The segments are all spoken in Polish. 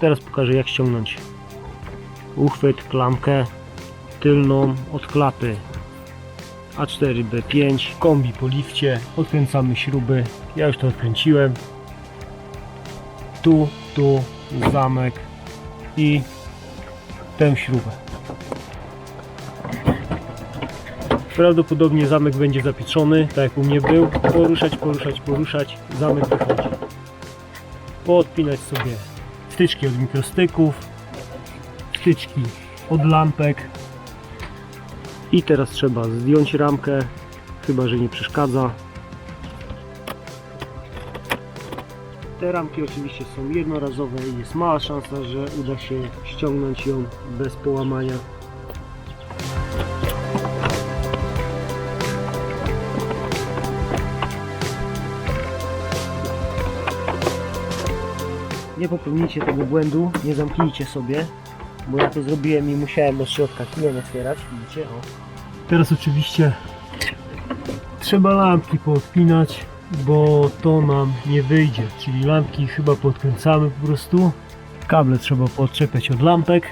Teraz pokażę jak ściągnąć. Uchwyt, klamkę tylną od klapy. A4B5 kombi po lifcie. Odkręcamy śruby. Ja już to odkręciłem. Tu, tu zamek i tę śrubę. Prawdopodobnie zamek będzie zapieczony tak jak u mnie był. Poruszać, poruszać, poruszać. Zamek wychodzi. Poodpinać sobie wtyczki od mikrostyków wtyczki od lampek. I teraz trzeba zdjąć ramkę chyba, że nie przeszkadza. Te ramki oczywiście są jednorazowe i jest mała szansa, że uda się ściągnąć ją bez połamania nie popełnijcie tego błędu, nie zamknijcie sobie, bo ja to zrobiłem i musiałem od środka klien otwierać, widzicie, o. Teraz oczywiście trzeba lampki poodpinać, bo to nam nie wyjdzie, czyli lampki chyba podkręcamy po prostu. Kable trzeba podczepiać od lampek.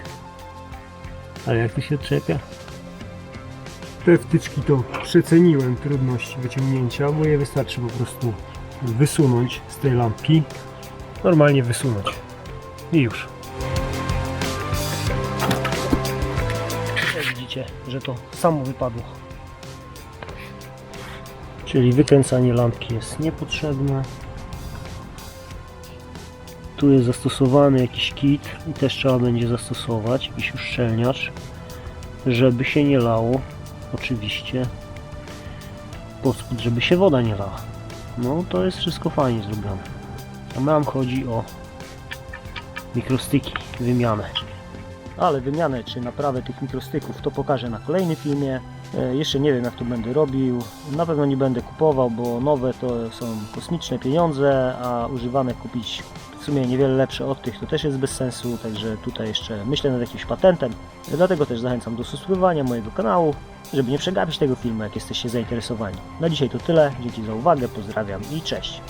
Ale jak to się odczepia? Te wtyczki to przeceniłem trudność wyciągnięcia, bo je wystarczy po prostu wysunąć z tej lampki normalnie wysunąć. I już. Widzicie, że to samo wypadło. Czyli wykręcanie lampki jest niepotrzebne. Tu jest zastosowany jakiś kit i też trzeba będzie zastosować jakiś uszczelniacz, żeby się nie lało. Oczywiście pod spód, żeby się woda nie lała. No to jest wszystko fajnie zrobione. A nam chodzi o mikrostyki, wymianę. Ale wymianę czy naprawę tych mikrostyków to pokażę na kolejnym filmie. E, Jeszcze nie wiem jak to będę robił. Na pewno nie będę kupował, bo nowe to są kosmiczne pieniądze, a używane kupić w sumie niewiele lepsze od tych to też jest bez sensu, także tutaj jeszcze myślę nad jakimś patentem. Dlatego też zachęcam do subskrybowania mojego kanału, żeby nie przegapić tego filmu jak jesteście zainteresowani. Na dzisiaj to tyle, dzięki za uwagę, pozdrawiam i cześć.